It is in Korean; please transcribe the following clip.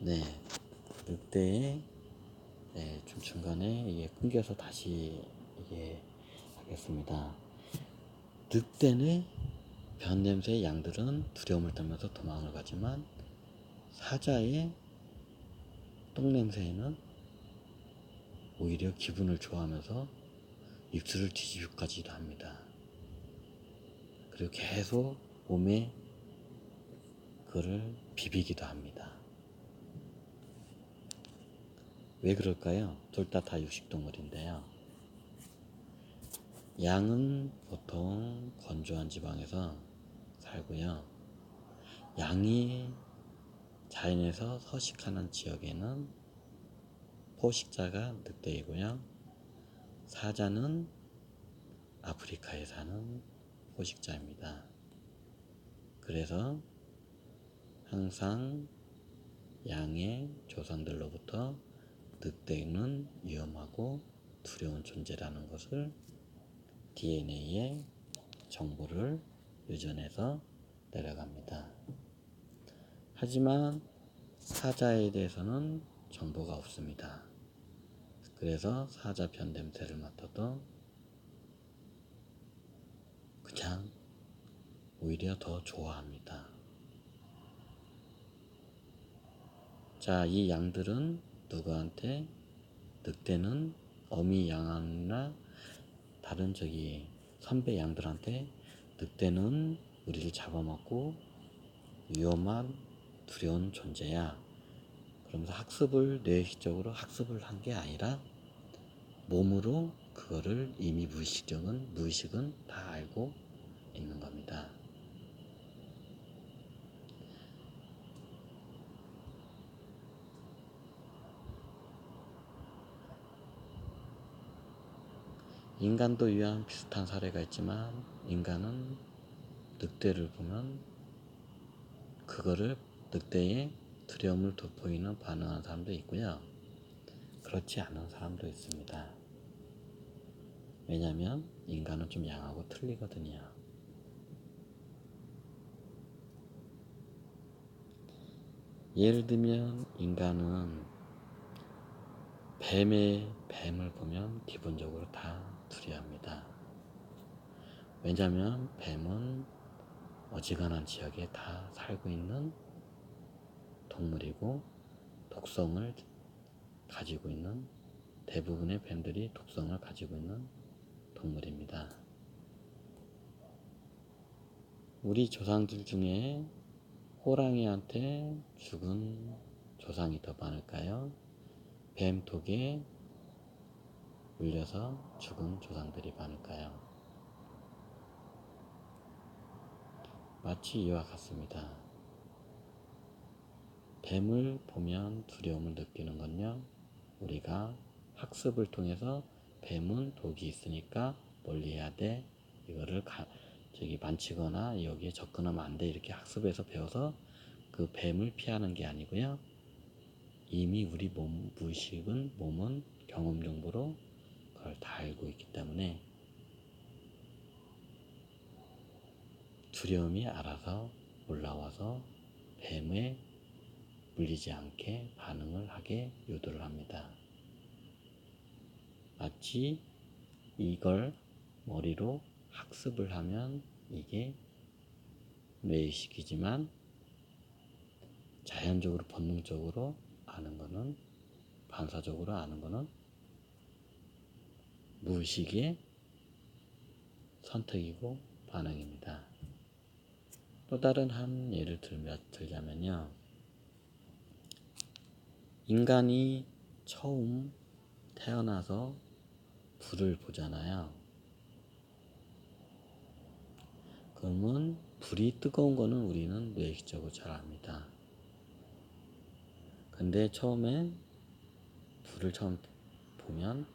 네, 늑대에 네, 좀 중간에 이게 끊겨서 다시 이게 하겠습니다. 늑대는 변 냄새의 양들은 두려움을 떨면서 도망을 가지만 사자의 똥 냄새에는 오히려 기분을 좋아하면서 입술을 뒤집기까지도 합니다. 그리고 계속 몸에 그를 비비기도 합니다. 왜 그럴까요? 둘 다 다 육식동물인데요. 양은 보통 건조한 지방에서 살고요. 양이 자연에서 서식하는 지역에는 포식자가 늑대이고요. 사자는 아프리카에 사는 포식자입니다. 그래서 항상 양의 조상들로부터 늑대는 위험하고 두려운 존재라는 것을 DNA에 정보를 유전해서 내려갑니다. 하지만 사자에 대해서는 정보가 없습니다. 그래서 사자 변냄새를 맡아도 그냥 오히려 더 좋아합니다. 자, 이 양들은 누구한테 늑대는 어미 양이나 다른 저기 선배 양들한테 늑대는 우리를 잡아먹고 위험한 두려운 존재야. 그러면서 학습을 뇌식적으로 학습을 한 게 아니라 몸으로 그거를 이미 무의식적은 무의식은 다 알고 있는 겁니다. 인간도 유한 비슷한 사례가 있지만 인간은 늑대를 보면 그거를 늑대의 두려움을 돋보이는 반응하는 사람도 있고요. 그렇지 않은 사람도 있습니다. 왜냐하면 인간은 좀 양하고 틀리거든요. 예를 들면 인간은 뱀의 뱀을 보면 기본적으로 다 두려워합니다. 왜냐하면 뱀은 어지간한 지역에 다 살고 있는 동물이고 독성을 가지고 있는 대부분의 뱀들이 독성을 가지고 있는 동물입니다. 우리 조상들 중에 호랑이한테 죽은 조상이 더 많을까요? 뱀 독에 물려서 죽은 조상들이 많을까요? 마치 이와 같습니다. 뱀을 보면 두려움을 느끼는 건요, 우리가 학습을 통해서 뱀은 독이 있으니까 멀리 해야 돼. 이거를 가, 저기 만치거나 여기에 접근하면 안 돼. 이렇게 학습해서 배워서 그 뱀을 피하는 게 아니고요. 이미 우리 몸, 무의식은, 몸은 경험 정보로 알고 있기 때문에 두려움이 알아서 올라와서 뱀에 물리지 않게 반응을 하게 유도를 합니다. 마치 이걸 머리로 학습을 하면 이게 뇌의식이지만 자연적으로 본능적으로 아는 거는 반사적으로 아는 거는 무의식의 선택이고 반응입니다. 또 다른 한 예를 들자면요. 인간이 처음 태어나서 불을 보잖아요. 그러면 불이 뜨거운 거는 우리는 뇌식적으로 잘 압니다. 근데 처음에 불을 처음 보면